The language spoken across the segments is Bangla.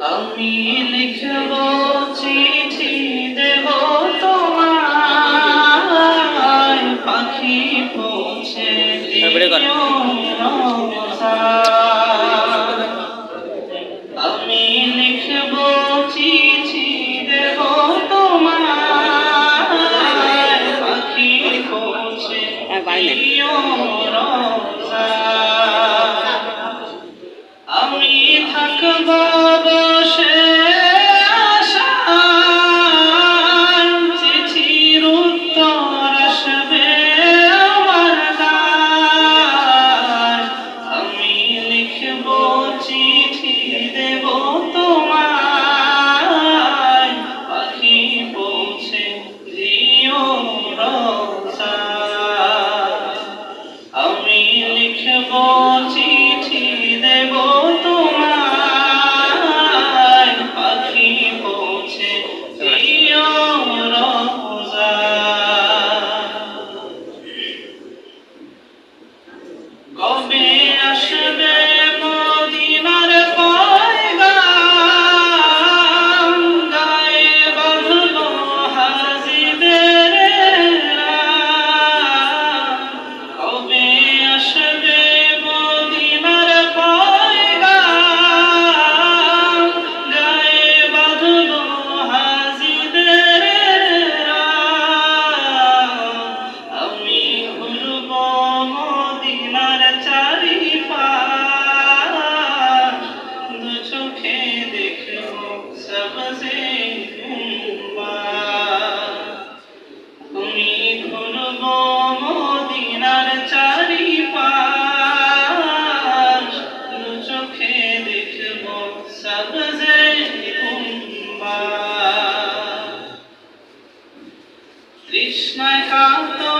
আমি লিখব চিঠি দেব তোমার পাখি পৌঁছে আমি লিখব চিঠি দেব তোমার পাখি পৌঁছে আমি থাকব চোখে দেখো সবসে তুমি ঘুরব মদিনার চারি পাশ চোখে দেখব সবসে তৃষ্ণা কাতর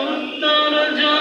উত্তর